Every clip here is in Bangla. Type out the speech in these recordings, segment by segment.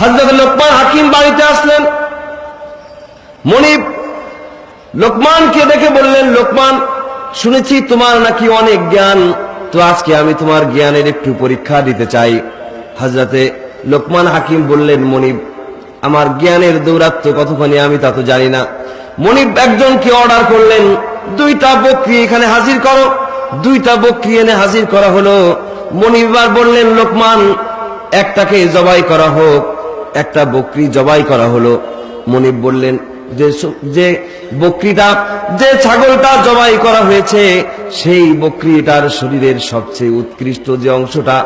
হাজরত লোকমান হাকিম বাড়িতে আসলেন। মনিব লোকমানকে দেখে বললেন, লোকমান, শুনেছি তোমার নাকি অনেক জ্ঞান। তো আজকে আমি তোমার জ্ঞানের একটু পরীক্ষা দিতে চাই। হাজরাতে লোকমান হাকিম বললেন, মনিব, আমার জ্ঞানের দৌরাত্ম কতখানি আমি তা তো জানি না। মনিব একজনকে অর্ডার করলেন, দুইটা বকরি এখানে হাজির করো। দুইটা বকরি এনে হাজির করা হলো। মনিব এবার বললেন, লোকমান, একটাকে জবাই করা হোক। একটা বকরি জবাই করা হলো। মনিব বললেন, যে বকরিটা, যে ছাগলটা জবাই করা হয়েছে, সেই বকরিটার শরীরের সবচেয়ে উৎকৃষ্ট যে অংশটা,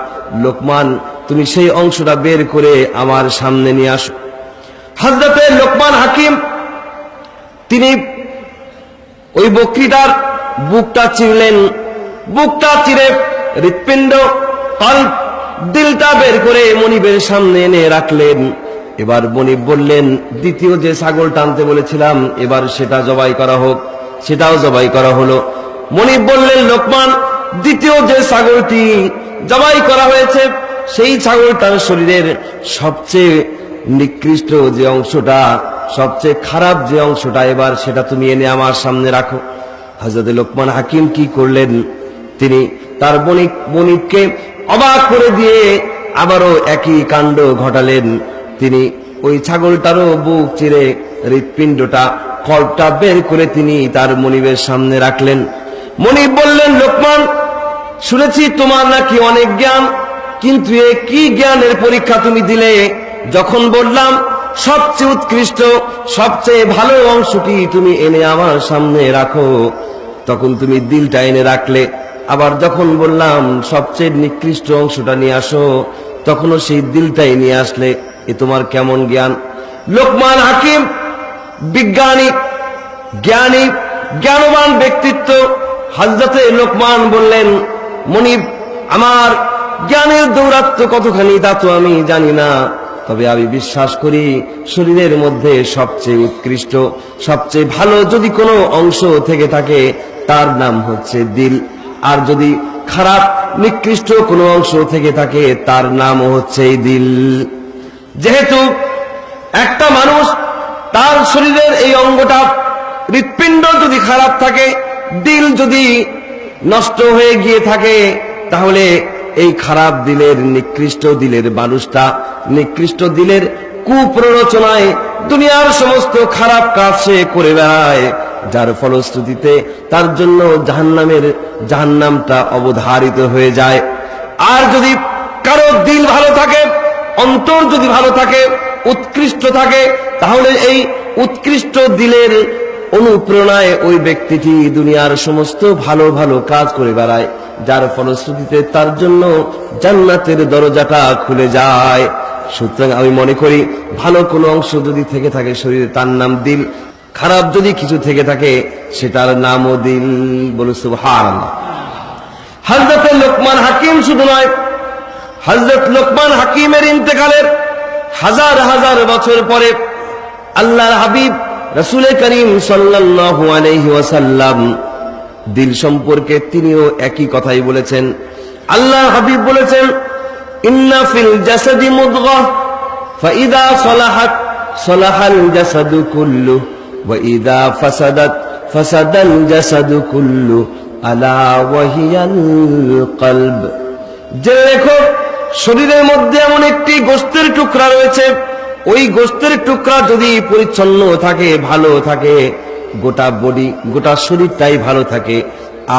লোকমান, তুমি সেই অংশটা বের করে আমার সামনে নিয়ে আসো। হজরতে লোকমান হাকিম, তিনি ওই বকরিটার বুকটা চিরলেন বুকটা চিরে হৃৎপিণ্ড কল্প দিলটা বের করে মনিবের সামনে এনে রাখলেন। এবার মনিব বললেন, দ্বিতীয় যে ছাগল টানতে বলেছিলাম, এবার সেটা জবাই করা হোক। সেটাও জবাই করা হলো। মনিব বললেন, লোকমান, দ্বিতীয় যে ছাগলটি জবাই করা হয়েছে, সেই ছাগলটার শরীরের সবচেয়ে নিকৃষ্ট যে অংশটা, সবচেয়ে খারাপ যে অংশটা, এবার সেটা তুমি এনে আমার সামনে রাখো। হজরত লোকমান হাকিম কি করলেন? তিনি তার বণিক বণিককে অবাক করে দিয়ে আবারও একই কাণ্ড ঘটালেন তিনি। ওই ছাগলটারও বুক চিরে হৃৎপিণ্ডটা কল্পটা বের করে তিনি তার মনিবের সামনে রাখলেন। মনিব বললেন, লোকমান, শুনেছি তোমার নাকি অনেক জ্ঞান, কিন্তু এ কি জ্ঞানের পরীক্ষা তুমি দিলে? যখন বললাম, সবচেয়ে উৎকৃষ্ট, সবচেয়ে ভালো অংশটি তুমি এনে আমার সামনে রাখো। তখন তুমি দিলটা এনে রাখলে। আবার যখন বললাম, সবচেয়ে নিকৃষ্ট অংশটা নিয়ে আসো, তখনও সেই দিলটাই নিয়ে আসলে, এ তোমার কেমন জ্ঞান? লোকমান হাকিম, বিজ্ঞানী, জ্ঞানী, জ্ঞানবান ব্যক্তিত্ব হাজরতে লোকমান বললেন, মনিব, আমার জ্ঞানের দৌরাত্ম কতখানি তা তো আমি জানি না, তবে আমি বিশ্বাস করি শরীরের মধ্যে সবচেয়ে উৎকৃষ্ট, সবচেয়ে ভালো যদি কোনো অংশ থেকে থাকে, তার নাম হচ্ছে দিল। আর যদি খারাপ, নিকৃষ্ট কোনো অংশ থেকে থাকে, তার নাম হচ্ছে দিল যেহেতু একটা মানুষ তার শরীরের এই অঙ্গটা হৃৎপিণ্ড যদি খারাপ থাকে, দিল যদি নষ্ট হয়ে গিয়ে থাকে, তাহলে এই খারাপ দিলের, নিকৃষ্ট দিলের মানুষটা, নিকৃষ্ট দিলের কুপ্ররোচনায় দুনিয়ার সমস্ত খারাপ কাজ সে করে বেড়ায়। যার ফলশ্রুতিতে তার জন্য জাহান্নামের জাহান্নামটা অবধারিত হয়ে যায়। আর যদি কারও দিল ভালো থাকে, অন্তর যদি ভালো থাকে, উৎকৃষ্ট থাকে, তাহলে এই উৎকৃষ্ট দিলের অনুপ্রেরণায় ওই ব্যক্তিটি দুনিয়ার সমস্ত ভালো ভালো কাজ করে বেড়ায়, যার ফলশ্রুতিতে তার জন্য জান্নাতের দরজাটা খুলে যায়। সুতরাং আমি মনে করি, ভালো কোনো অংশ যদি থেকে থাকে শরীরে, তার নাম দিল। খারাপ যদি কিছু থেকে থাকে, সেটার নামও দিল, বলে সুবহান হজরত লোকমান হাকিম শুধু নয় হজরত লোকমান হাকিমের ইন্তেকালের হাজার হাজার বছর পরে আল্লাহর হাবিব রসুল করিম ওয়াসাল্লাম দিল সম্পর্কে তিনিও একই কথাই বলেছেন। আল্লাহ হাবিব বলেছেন, ইন্না ফিল জাসাদি মুদগা ফাইদা সলাহাত, সলাহাল জাসাদু কুল্লু ফাসাদাত ফাসাদাল জাসাদু কুল্লু আলা ওয়াহিয়াল কলব যে লেখো শরীরের মধ্যে এমন একটি গোস্তের টুকরা রয়েছে। ওই গোস্তের টুকরা যদি পরিচ্ছন্ন থাকে, ভালো থাকে, গোটা বডি, গোটা শরীরটাই ভালো থাকে,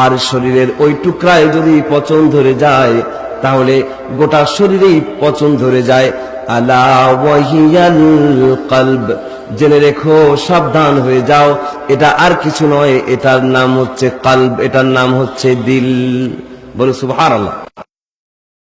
আর শরীরের ওই টুকরায় যদি পচন ধরে যায়, তাহলে গোটা শরীরেই পচন ধরে যায়। আলা ওয়াহিয়াল কলব। জেনে রেখো, সাবধান হয়ে যাও। এটা আর কিছু নয়, এটার নাম হচ্ছে কাল এটার নাম হচ্ছে দিল। বলে সুবহানাল্লাহ।